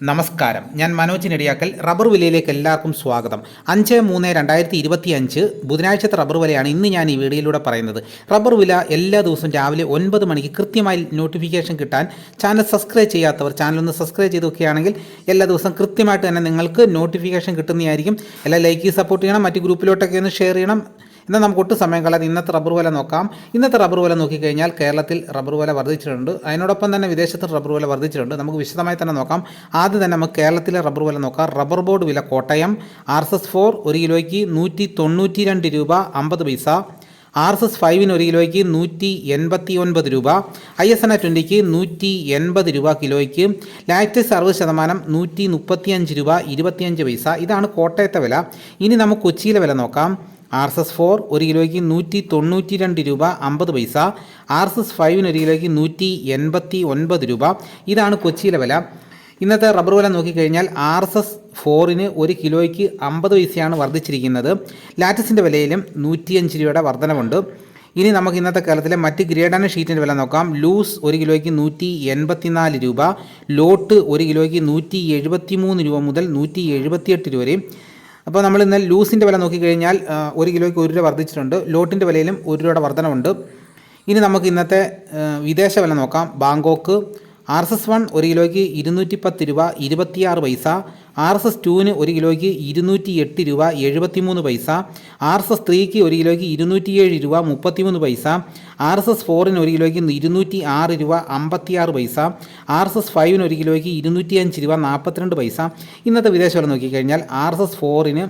നമസ്കാരം. ഞാൻ മനോജ് നെടിയാക്കൽ. റബ്ബർ വിലയിലേക്ക് എല്ലാവർക്കും സ്വാഗതം. അഞ്ച് മൂന്ന് രണ്ടായിരത്തി ഇരുപത്തി അഞ്ച് ബുധനാഴ്ചത്തെ റബ്ബർ വിലയാണ് ഇന്ന് ഞാൻ ഈ വീഡിയോയിലൂടെ പറയുന്നത്. റബ്ബർ വില എല്ലാ ദിവസവും രാവിലെ ഒൻപത് മണിക്ക് കൃത്യമായി നോട്ടിഫിക്കേഷൻ കിട്ടാൻ ചാനൽ സബ്സ്ക്രൈബ് ചെയ്യാത്തവർ ചാനൽ ഒന്ന് സബ്സ്ക്രൈബ് ചെയ്ത് നോക്കുകയാണെങ്കിൽ എല്ലാ ദിവസവും കൃത്യമായിട്ട് തന്നെ നിങ്ങൾക്ക് നോട്ടിഫിക്കേഷൻ കിട്ടുന്നതായിരിക്കും. എല്ലാ ലൈക്ക് സപ്പോർട്ട് ചെയ്യണം. മറ്റ് ഗ്രൂപ്പിലോട്ടൊക്കെ ഒന്ന് ഷെയർ ചെയ്യണം. എന്നാൽ നമുക്ക് ഒട്ടും സമയം കളയാതെ ഇന്നത്തെ റബ്ബർ വില നോക്കാം. ഇന്നത്തെ റബ്ബർ വില നോക്കിക്കഴിഞ്ഞാൽ കേരളത്തിൽ റബ്ബർ വില വർദ്ധിച്ചിട്ടുണ്ട്. അതിനോടൊപ്പം തന്നെ വിദേശത്ത് റബ്ബർ വില വർദ്ധിച്ചിട്ടുണ്ട്. നമുക്ക് വിശദമായി തന്നെ നോക്കാം. ആദ്യം തന്നെ നമുക്ക് കേരളത്തിലെ റബ്ബർ വില നോക്കാം. റബ്ബർ ബോർഡ് വില Kottayam. R S S four ഒരു കിലോയ്ക്ക് നൂറ്റി തൊണ്ണൂറ്റി രണ്ട് രൂപ അമ്പത് പൈസ. ആർ എസ് എസ് ഫൈവിന് ഒരു കിലോയ്ക്ക് നൂറ്റി എൺപത്തി ഒൻപത് രൂപ. ഐ എസ് എൻ എ ട്വന്റിക്ക് നൂറ്റി എൺപത് രൂപ കിലോയ്ക്ക്. ലാറ്റസ്റ്റ് അറുപത് ശതമാനം നൂറ്റി മുപ്പത്തിയഞ്ച് രൂപ ഇരുപത്തിയഞ്ച് പൈസ. ഇതാണ് കോട്ടയത്തെ വില. ഇനി നമുക്ക് കൊച്ചിയിലെ വില നോക്കാം. ആർ എസ് എസ് ഫോർ ഒരു കിലോയ്ക്ക് നൂറ്റി തൊണ്ണൂറ്റി രണ്ട് രൂപ അമ്പത് പൈസ ആർ എസ് എസ് ഫൈവിന് ഒരു കിലോയ്ക്ക് നൂറ്റി എൺപത്തി ഒൻപത് രൂപ. ഇതാണ് കൊച്ചിയിലെ വില. ഇന്നത്തെ റബ്ബർ വില നോക്കിക്കഴിഞ്ഞാൽ ആർ എസ് എസ് ഫോറിന് ഒരു കിലോയ്ക്ക് അമ്പത് പൈസയാണ് വർദ്ധിച്ചിരിക്കുന്നത്. ലാറ്റസിന്റെ വിലയിലും നൂറ്റിയഞ്ച് രൂപയുടെ വർധനവുണ്ട്. ഇനി നമുക്ക് ഇന്നത്തെ കാലത്തിലെ മറ്റ് ഗ്രേഡാന ഷീറ്റിന്റെ വില നോക്കാം. ലൂസ് ഒരു കിലോയ്ക്ക് നൂറ്റി എൺപത്തിനാല് രൂപ ലോട്ട് ഒരു കിലോയ്ക്ക് നൂറ്റി എഴുപത്തി മൂന്ന് രൂപ മുതൽ നൂറ്റി എഴുപത്തിയെട്ട് രൂപ വരെയും അപ്പോൾ നമ്മൾ ഇന്ന് ലൂസിന്റെ വില നോക്കിക്കഴിഞ്ഞാൽ ഒരു കിലോയ്ക്ക് ഒരു രൂപ വർദ്ധിച്ചിട്ടുണ്ട്. ലോട്ടിന്റെ വിലയിലും ഒരു രൂപയുടെ വർധനമുണ്ട് ഇനി നമുക്ക് ഇന്നത്തെ വിദേശ വില നോക്കാം. Bangkok R S S one ഒരു കിലോയ്ക്ക് ഇരുന്നൂറ്റി പത്ത് രൂപ ഇരുപത്തിയാറ് പൈസ ആർ എസ് എസ് ടുവിന് ഒരു കിലോയ്ക്ക് ഇരുന്നൂറ്റി എട്ട് രൂപ എഴുപത്തിമൂന്ന് പൈസ ആർ എസ് എസ് ത്രീക്ക് ഒരു കിലോയ്ക്ക് ഇരുന്നൂറ്റിയേഴ് രൂപ മുപ്പത്തിമൂന്ന് പൈസ ആർ എസ് എസ് ഫോറിന് ഒരു കിലോയ്ക്ക് ഇരുന്നൂറ്റി ആറ് രൂപ അമ്പത്തിയാറ് പൈസ ആർ എസ് എസ് ഫൈവിന് ഒരു കിലോയ്ക്ക് ഇരുന്നൂറ്റി അഞ്ച് രൂപ നാൽപ്പത്തിരണ്ട് പൈസ. ഇന്നത്തെ വിദേശ വില നോക്കിക്കഴിഞ്ഞാൽ ആർ എസ് എസ് ഫോറിന്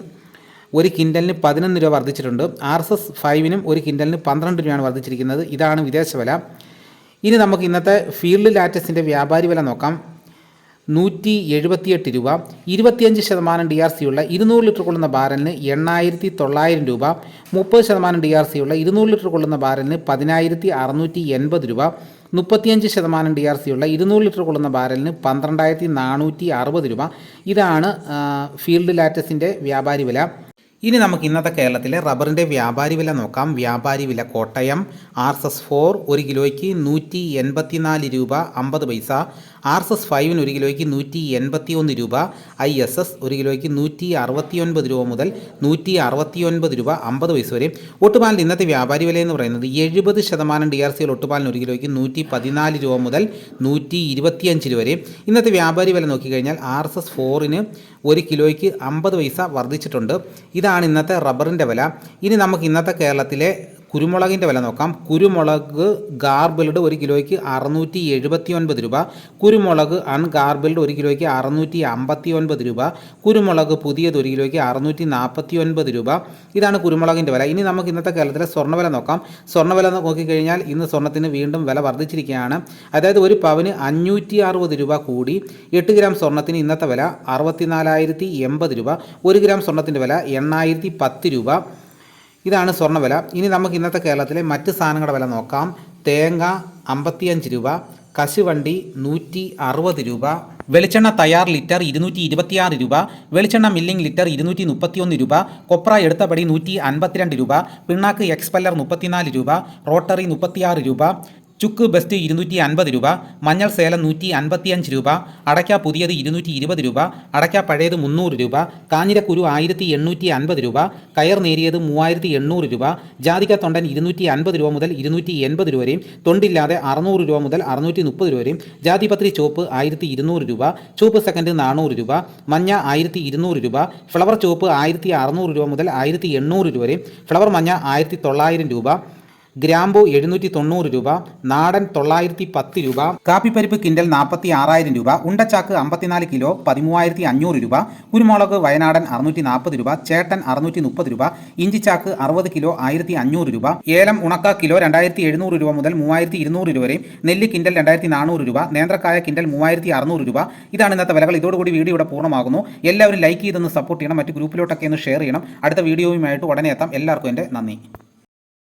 ഒരു കിൻഡലിന് പതിനൊന്ന് രൂപ വർദ്ധിച്ചിട്ടുണ്ട്. ആർ എസ് എസ് ഫൈവിനും ഒരു കിൻഡലിന് പന്ത്രണ്ട് രൂപയാണ് വർദ്ധിച്ചിരിക്കുന്നത്. ഇതാണ് വിദേശ വില. ഇനി നമുക്ക് ഇന്നത്തെ ഫീൽഡ് ലാറ്റസിന്റെ വ്യാപാരി വില നോക്കാം. നൂറ്റി എഴുപത്തിയെട്ട് രൂപ ഇരുപത്തിയഞ്ച് ശതമാനം ഡി ആർ സി ഉള്ള ഇരുന്നൂറ് ലിറ്റർ കൊള്ളുന്ന ബാരലിന് എണ്ണായിരത്തി തൊള്ളായിരം രൂപ മുപ്പത് ശതമാനം ഡി ആർ സി ഉള്ള ഇരുന്നൂറ് ലിറ്റർ കൊള്ളുന്ന ബാരലിന് പതിനായിരത്തി അറുന്നൂറ്റി എൺപത് രൂപ മുപ്പത്തിയഞ്ച് ശതമാനം ഡി ആർ സി ഉള്ള ഇരുന്നൂറ് ലിറ്റർ കൊള്ളുന്ന ബാരലിന് പന്ത്രണ്ടായിരത്തി നാനൂറ്റി അറുപത് രൂപ. ഇതാണ് ഫീൽഡ് ലാറ്റസിന്റെ വ്യാപാരി വില. ഇനി നമുക്ക് ഇന്നത്തെ കേരളത്തിലെ റബ്ബറിന്റെ വ്യാപാരി വില നോക്കാം. വ്യാപാരി വില Kottayam R S S four ഒരു കിലോയ്ക്ക് നൂറ്റി എൺപത്തിനാല് രൂപ അമ്പത് പൈസ. ആർ എസ് എസ് ഫൈവിന് ഒരു കിലോയ്ക്ക് നൂറ്റി എൺപത്തി ഒന്ന് രൂപ. ഐ എസ് എസ് ഒരു കിലോയ്ക്ക് നൂറ്റി അറുപത്തി ഒൻപത് രൂപ മുതൽ നൂറ്റി അറുപത്തി ഒൻപത് രൂപ അമ്പത് പൈസ വരെ. ഒട്ടുപാലിന്റെ ഇന്നത്തെ വ്യാപാരി വില എന്ന് പറയുന്നത് എഴുപത് ശതമാനം ഡി ആർ സിയിൽ ഒട്ടുപാലിന് ഒരു കിലോയ്ക്ക് നൂറ്റി പതിനാല് രൂപ മുതൽ നൂറ്റി ഇരുപത്തിയഞ്ച് രൂപ വരെ. ഇന്നത്തെ വ്യാപാരി വില നോക്കിക്കഴിഞ്ഞാൽ ആർ എസ് എസ് ഫോറിന് ഒരു കിലോയ്ക്ക് അമ്പത് പൈസ വർദ്ധിച്ചിട്ടുണ്ട്. ഇതാണ് ഇന്നത്തെ റബ്ബറിന്റെ വില. ഇനി നമുക്ക് ഇന്നത്തെ കേരളത്തിലെ കുരുമുളകിന്റെ വില നോക്കാം. കുരുമുളക് ഗാർബിൾഡ് ഒരു കിലോയ്ക്ക് അറുന്നൂറ്റി എഴുപത്തി ഒൻപത് രൂപ. കുരുമുളക് അൺഗാർബിൾഡ് ഒരു കിലോയ്ക്ക് അറുന്നൂറ്റി അമ്പത്തി ഒൻപത് രൂപ. കുരുമുളക് പുതിയത് ഒരു കിലോയ്ക്ക് അറുന്നൂറ്റി നാൽപ്പത്തി ഒൻപത് രൂപ. ഇതാണ് കുരുമുളകിന്റെ വില. ഇനി നമുക്ക് ഇന്നത്തെ കേരളത്തിലെ സ്വർണവില നോക്കാം. സ്വർണവില നോക്കിക്കഴിഞ്ഞാൽ ഇന്ന് സ്വർണത്തിന് വീണ്ടും വില വർദ്ധിച്ചിരിക്കുകയാണ്. അതായത് ഒരു പവന് അഞ്ഞൂറ്റി അറുപത് രൂപ കൂടി. എട്ട് ഗ്രാം സ്വർണത്തിന് ഇന്നത്തെ വില അറുപത്തിനാലായിരത്തി എൺപത് രൂപ. ഒരു ഗ്രാം സ്വർണത്തിന്റെ വില എണ്ണായിരത്തി പത്ത് രൂപ. ഇതാണ് സ്വർണവില ഇനി നമുക്ക് ഇന്നത്തെ കേരളത്തിലെ മറ്റ് സാധനങ്ങളുടെ വില നോക്കാം. തേങ്ങ അമ്പത്തിയഞ്ച് രൂപ കശുവണ്ടി നൂറ്റി അറുപത് രൂപ വെളിച്ചെണ്ണ തയ്യാർ ലിറ്റർ ഇരുന്നൂറ്റി ഇരുപത്തിയാറ് രൂപ വെളിച്ചെണ്ണ മില്ലിംഗ് ലിറ്റർ ഇരുന്നൂറ്റി മുപ്പത്തിയൊന്ന് രൂപ കൊപ്ര എടുത്തപടി നൂറ്റി അൻപത്തിരണ്ട് രൂപ പിണ്ണാക്ക് എക്സ്പെല്ലർ മുപ്പത്തിനാല് രൂപ റോട്ടറി മുപ്പത്തിയാറ് രൂപ ചുക്ക് ബെസ്റ്റ് ഇരുന്നൂറ്റി അൻപത് രൂപ മഞ്ഞൾ സേലം നൂറ്റി അൻപത്തിയഞ്ച് രൂപ അടയ്ക്ക പുതിയത് ഇരുന്നൂറ്റി ഇരുപത് രൂപ അടയ്ക്ക പഴയത് മുന്നൂറ് രൂപ കാഞ്ഞിരക്കുരു ആയിരത്തി എണ്ണൂറ്റി അൻപത് രൂപ കയർ നേരിയത് മൂവായിരത്തി എണ്ണൂറ് രൂപ ജാതിക തൊണ്ടൻ ഇരുന്നൂറ്റി അൻപത് രൂപ മുതൽ ഇരുന്നൂറ്റി എൺപത് രൂപ വരെയും തൊണ്ടില്ലാതെ അറുന്നൂറ് രൂപ മുതൽ അറുന്നൂറ്റി മുപ്പത് രൂപ വരെയും ജാതിപത്രി ചോപ്പ് ആയിരത്തി ഇരുന്നൂറ് രൂപ ചുവപ്പ് സെക്കൻഡ് നാനൂറ് രൂപ മഞ്ഞ ആയിരത്തി ഇരുന്നൂറ് രൂപ ഫ്ലവർ ചോപ്പ് ആയിരത്തി അറുന്നൂറ് രൂപ മുതൽ ആയിരത്തി എണ്ണൂറ് രൂപ വരെയും ഫ്ലവർ മഞ്ഞ ആയിരത്തി തൊള്ളായിരം രൂപ ഗ്രാമ്പു എഴുന്നൂറ്റി തൊണ്ണൂറ് രൂപ നാടൻ തൊള്ളായിരത്തി പത്ത് രൂപ കാപ്പിപ്പരിപ്പ് കിൻഡൽ നാൽപ്പത്തി ആറായിരം രൂപ ഉണ്ടച്ചാക്ക് അമ്പത്തിനാല് കിലോ പതിമൂവായിരത്തി അഞ്ഞൂറ് രൂപ കുരുമുളക് വയനാടൻ അറുന്നൂറ്റി നാൽപ്പത് രൂപ ചേട്ടൻ അറുന്നൂറ്റി മുപ്പത് രൂപ ഇഞ്ചിച്ചാക്ക് അറുപത് കിലോ ആയിരത്തി അഞ്ഞൂറ് രൂപ ഏലം ഉണക്ക കിലോ രണ്ടായിരത്തി എഴുന്നൂറ് രൂപ മുതൽ മൂവായിരത്തി ഇരുന്നൂറ് രൂപ വരെ നെല്ല് കിൻഡൽ രണ്ടായിരത്തി നാനൂറ് രൂപ നേന്ത്രക്കായ കിൻഡൽ മൂവായിരത്തി അറുന്നൂറ് രൂപ ഇതാണ് ഇന്നത്തെ വിലകൾ. ഇതോടുകൂടി വീഡിയോ ഇവിടെ പൂർണമാകുന്നു. എല്ലാവരും ലൈക്ക് ചെയ്തൊന്ന് സപ്പോർട്ട് ചെയ്യണം. മറ്റ് ഗ്രൂപ്പിലോട്ടൊക്കെ ഒന്ന് ഷെയർ ചെയ്യണം. അടുത്ത വീഡിയോയുമായിട്ട് ഉടനെ എത്താം. എല്ലാവർക്കും എന്റെ നന്ദി.